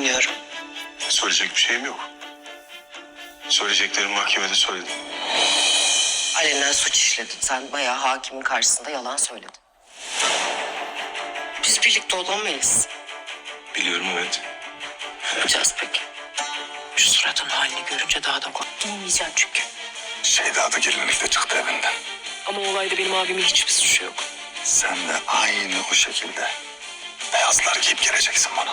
Dinliyorum. Söyleyecek bir şeyim yok. Söyleyeceklerimi mahkemede söyledim. Alenen suç işledin. Sen bayağı hakimin karşısında yalan söyledin. Biz birlikte olamayız. Biliyorum evet. Ne yapacağız peki? Şu suratın halini görünce daha da kork. Giymeyeceğim çünkü. Şeyda da gelinlikle çıktı evinden. Ama olayda benim abimin hiçbir suçu yok. Sen de aynı o şekilde beyazlar giyip geleceksin bana.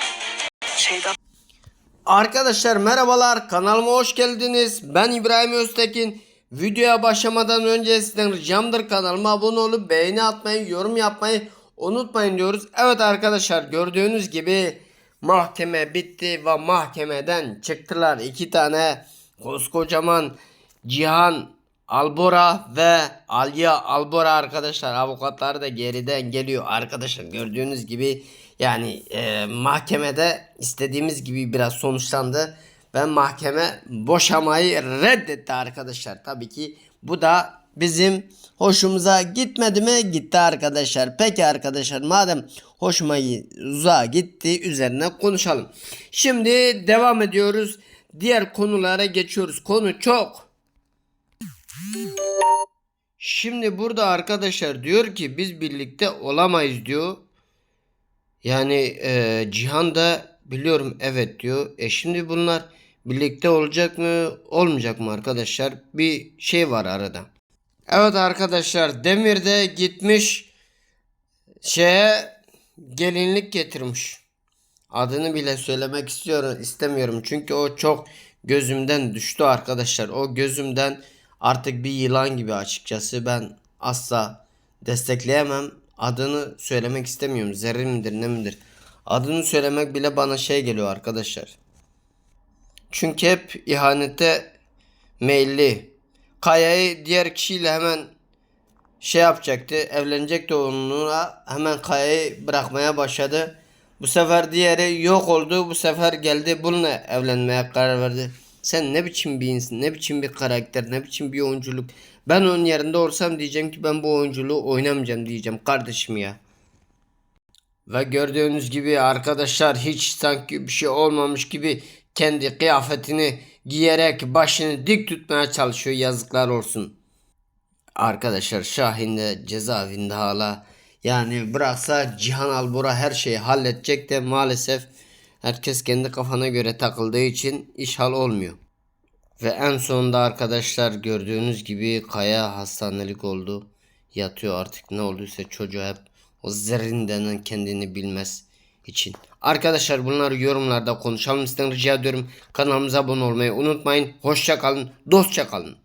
Arkadaşlar merhabalar kanalıma hoş geldiniz. Ben İbrahim Öztekin. Videoya başlamadan önce sizden ricamdır kanalıma abone olup beğeni atmayı, yorum yapmayı unutmayın diyoruz. Evet arkadaşlar gördüğünüz gibi mahkeme bitti ve mahkemeden çıktılar. iki tane koskocaman Cihan Albora ve Alya Albora arkadaşlar avukatlar da geriden geliyor arkadaşlar gördüğünüz gibi yani e, mahkemede istediğimiz gibi biraz sonuçlandı. Ve mahkeme boşamayı reddetti arkadaşlar. Tabii ki bu da bizim hoşumuza gitmedi mi? Gitti arkadaşlar. Peki arkadaşlar madem hoşuma gitti üzerine konuşalım. Şimdi devam ediyoruz. Diğer konulara geçiyoruz. Konu çok. Şimdi burada arkadaşlar diyor ki biz birlikte olamayız diyor. Yani e, Cihan da biliyorum evet diyor. E şimdi bunlar birlikte olacak mı olmayacak mı arkadaşlar? Bir şey var arada. Evet arkadaşlar Demir de gitmiş şeye gelinlik getirmiş. Adını bile söylemek istiyorum istemiyorum çünkü o çok gözümden düştü arkadaşlar. O gözümden artık bir yılan gibi açıkçası ben asla destekleyemem. Adını söylemek istemiyorum. Zerrin midir ne midir? Adını söylemek bile bana şey geliyor arkadaşlar. Çünkü hep ihanete meyilli. Kaya'yı diğer kişiyle hemen şey yapacaktı. Evlenecekti onunla. Hemen Kaya'yı bırakmaya başladı. Bu sefer diğeri yok oldu. Bu sefer geldi bununla evlenmeye karar verdi. Sen ne biçim bir insan, ne biçim bir karakter, ne biçim bir oyunculuk. Ben onun yerinde olsam diyeceğim ki ben bu oyunculuğu oynamayacağım diyeceğim kardeşim ya. Ve gördüğünüz gibi arkadaşlar hiç sanki bir şey olmamış gibi kendi kıyafetini giyerek başını dik tutmaya çalışıyor yazıklar olsun. Arkadaşlar Şahin de cezaevinde hala. Yani bıraksa Cihan Albora her şeyi halledecek de maalesef herkes kendi kafana göre takıldığı için iş hal olmuyor. Ve en sonunda arkadaşlar gördüğünüz gibi Kaya hastanelik oldu. Yatıyor artık ne olduysa çocuğu hep o zerrin kendini bilmez için. Arkadaşlar bunları yorumlarda konuşalım. Sizden rica ediyorum kanalımıza abone olmayı unutmayın. Hoşça kalın, dostça kalın.